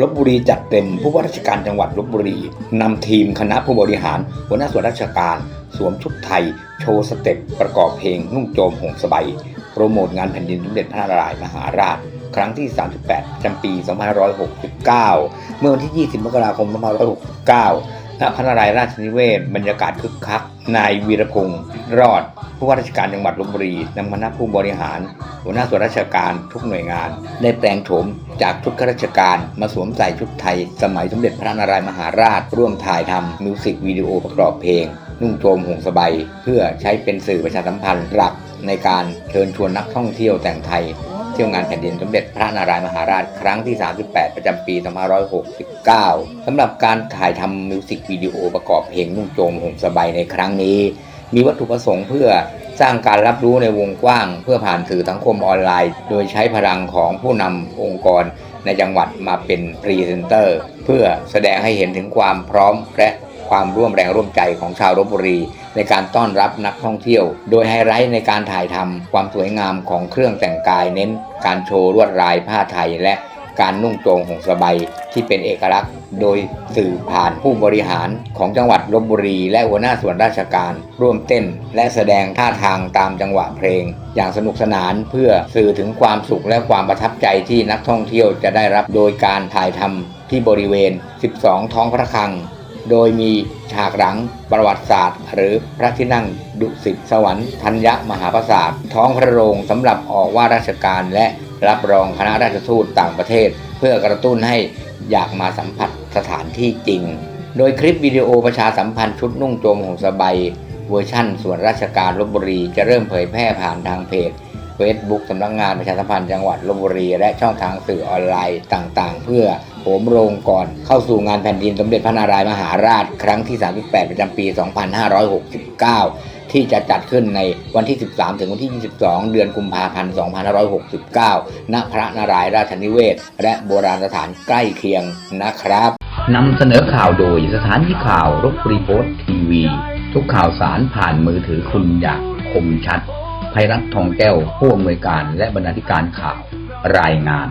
ลบบุรีจัดเต็มผู้ว่าราชการจังหวัดลบบุรีนำทีมคณะผู้บริหาร หัวหน้าส่วนราชการ สวมชุดไทย โชว์สเต็ปประกอบเพลงนุ่งโจมห่มสบายโปรโมทงานแผ่นดินสมเด็จพระนารายณ์มหาราช ครั้งที่ 38 จำปี 2569 เมื่อวันที่ 20 มกราคม 2569 ณพระนารายณ์ราชนิเวศบรรยากาศคึกคัก นายวีรพงศ์รอด ผู้ว่าราชการจังหวัดลบบุรีนำคณะผู้บริหาร หัวหน้าส่วนราชการทุกหน่วยงาน ได้แปลงโฉมจากชุดข้าราชการมาสวมใส่ชุดไทย สมัยสมเด็จพระนารายมหาราช ร่วมถ่ายทำมิวสิกวิดีโอประกอบเพลง นุ่งโจมห่มสบายเพื่อใช้เป็นสื่อประชาสัมพันธ์หลักในการเชิญชวนนักท่องเที่ยวแต่งไทย เที่ยวงานแผ่นดินสมเด็จพระนารายมหาราชครั้งที่ 38 ประจำปี 2569 สำหรับการถ่ายทำมิวสิกวิดีโอประกอบเพลงนุ่งโจมห่มสบายในครั้งนี้ มีวัตถุประสงค์เพื่อสร้างการรับรู้ในวงกว้าง เพื่อผ่านสื่อสังคมออนไลน์ โดยใช้พลังของผู้นำองค์กรในจังหวัดมาเป็นพรีเซนเตอร์ เพื่อแสดงให้เห็นถึงความพร้อมและ ความร่วมแรงร่วมใจของชาวลบบุรี ในการต้อนรับนักท่องเที่ยว โดยไฮไลท์ในการถ่ายทำความสวยงามของเครื่องแต่งกายเน้น การโชว์ลวดลายผ้าไทยและการนุ่งโจงห่มสบายที่เป็นเอกลักษณ์ โดยสื่อผ่านผู้บริหารของจังหวัดลบบุรี และหัวหน้าส่วนราชการ ร่วมเต้น และแสดงท่าทางตามจังหวะเพลง อย่างสนุกสนานเพื่อสื่อถึงความสุขและความประทับใจที่นักท่องเที่ยวจะได้รับโดยการถ่ายทำที่บริเวณ 12 ท้องพระคลัง โดยมีฉากหลังประวัติศาสตร์ หรือพระที่นั่งดุสิตสวรรค์ธัญญมหาปราสาทท้องพระโรงสำหรับออกว่าราชการและรับรองคณะราชทูตต่างประเทศ เพื่อกระตุ้นให้อยากมาสัมผัสสถานที่จริง โดยคลิปวิดีโอประชาสัมพันธ์ชุดนุ่งโจมห่มสบายเวอร์ชั่น ส่วนราชการลบบุรีจะเริ่มเผยแพร่ผ่านทางเพจ Facebook สำนักงานประชาสัมพันธ์จังหวัดลบบุรี และช่องทางสื่อออนไลน์ต่างๆ เพื่อ โหมโรงก่อน เข้าสู่งานแผ่นดินสมเด็จพระนารายมหาราชครั้งที่ 38 ประจำปี 2569 ที่จะจัดขึ้นในวันที่ 13 ถึงวันที่ 22 เดือนกุมภาพันธ์ 2569 ณ พระนารายณ์ราชนิเวศ และโบราณสถานใกล้เคียงนะครับนำเสนอข่าวโดยสถานีข่าวรบรีโพสทีวี ทุกข่าวสารผ่านมือถือคุณอย่างคมชัดภัยรัฐทองแก้วผู้อำนวยการและบรรณาธิการข่าวรายงาน